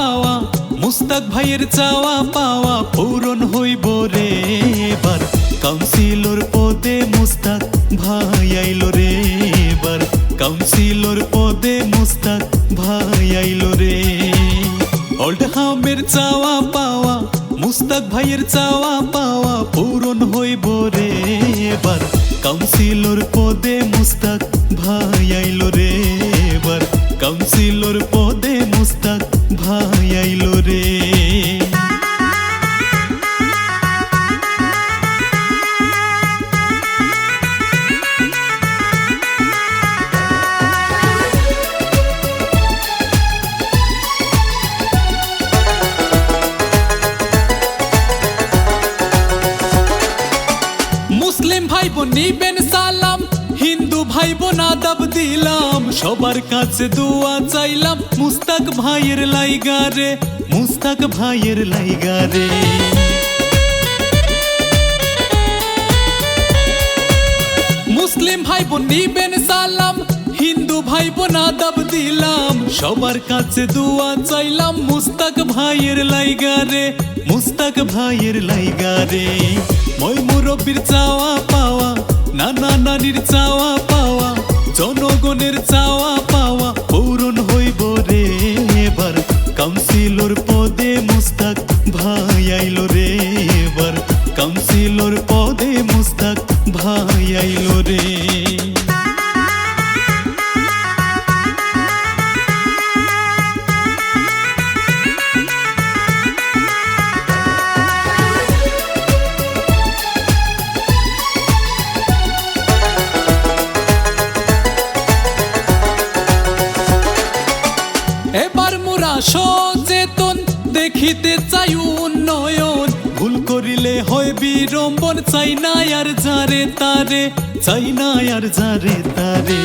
পাওয়া, মুস্তাক ভাইয়ের চাওয়া পাওয়া পূরণ হইব রে এবার। কাউন্সিলর পদে মুস্তাক ভাই আইলো রে এবার। কাউন্সিলর পদে মুস্তাক ভাই আইলো রে। ওল্ড হামের চাওয়া পাওয়া, মুস্তাক ভাইয়ের চাওয়া পাওয়া পূরণ হইব রে এবার। কাউন্সিলর ভাই বোন আদাব দিলাম। সবার কাছে দোয়া চাইলাম মুস্তাক ভাইয়ের লাইগা রে, মুস্তাক ভাইয়ের লাইগা রে। মুসলিম ভাই বোন নিবেন সালাম, হিন্দু ভাই বোন দিলাম। সবার কাছে দোয়া চাইলাম মুস্তাক ভাইয়ের লাইগা রে, মুস্তাক ভাইয়ের লাইগা রে। মই মুরব্বির চাওয়া পাওয়া, নানা নানির চাওয়া পাওয়া জনগণের চাওয়া পাওয়া পূরণ হইব রে এবার। কাউন্সিলর পদে মুস্তাক ভাই আইল রে এবার। কাউন্সিলর পদে মুস্তাক ভাই আইল রে। এবার মোরা সচেতন, দেখিতে চাই উন্নয়ন। ভুল করিলে হয় বিড়ম্বন, চাই না আর যারে তারে, চাই না আর যারে তারে।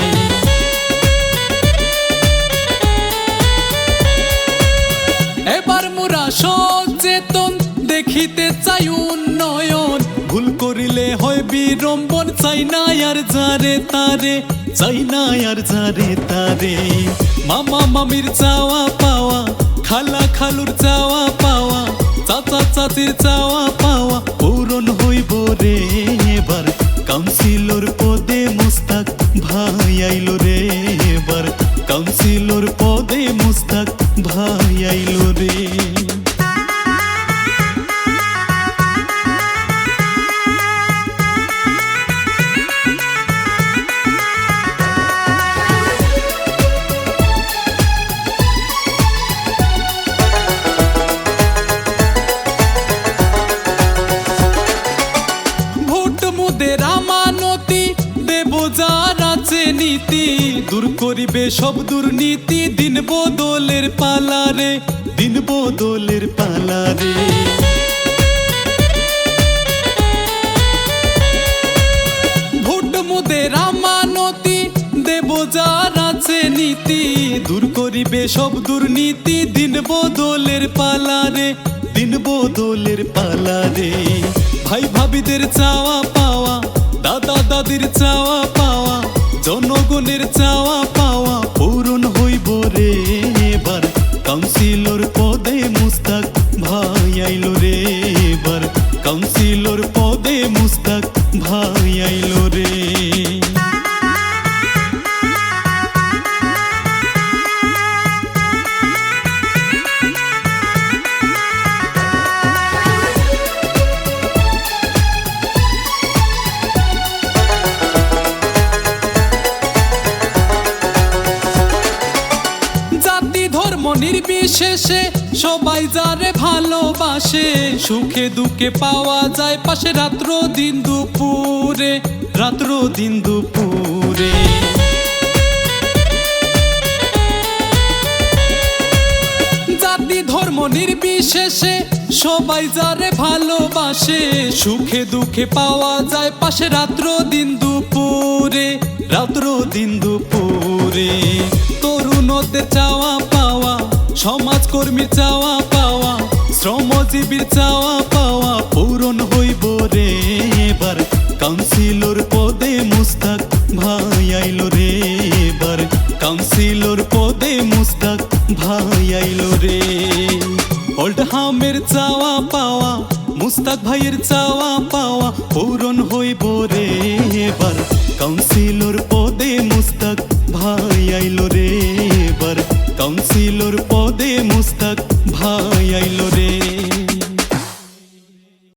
এবার মোরা সচেতন, দেখিতে চাই উন্নয়ন। ভুল করিলে হয় বিড়ম্বন, চাই না আর যারে তারে, চাই না আর যারে তারে। মামা মামির চাওয়া পাওয়া খালা খালুর চাওয়া পাওয়া চাচা চাচির চাওয়া পাওয়া পূরণ হইব রে এবার কাউন্সিলর পদে মুস্তাক ভাই আইলো রে এবার কাউন্সিলর পদে মুস্তাক ভাই আইলো রে নীতি দূর করিবে সব দুর্নীতি, দিন বদলের পালারে দিন বদলের পালারে ভোট মুদের আমানতি, দেব যার আছে নীতি, দূর করিবে সব দুর্নীতি, দিন বদলের পালারে দিন বদলের পালারে ভাই ভাবিদের চাওয়া পাওয়া, দাদা দাদির চাওয়া পাওয়া জনগণের চাওয়া পাওয়া পূরণ হইব রে এবার। কাউন্সিলর নির্বিশেষে সবাই যারে ভালোবাসে, সুখে দুঃখে পাওয়া যায় পাশে রাত্র দিন দুপুরে, রাত্র দিন দুপুরে। জাতি ধর্ম নির্বিশেষে সবাই যারে ভালোবাসে, সুখে দুঃখে পাওয়া যায় পাশে রাত্র দিন দুপুরে, রাত্র দিন দুপুরে। তরুণতে চাওয়া সমাজকর্মীর চাওয়া পাওয়া, শ্রমজীবীর চাওয়া পাওয়া পূরণ হইব রে এবার। কাউন্সিলর পদে মুস্তাক ভাই আইলো রে এবার। কাউন্সিলর পদে মুস্তাক ভাই আইলো রে। ওল্ড হামের চাওয়া পাওয়া, মুস্তাক ভাইয়ের চাওয়া পাওয়া পূরণ হইব রে এবার। কাউন্সিলর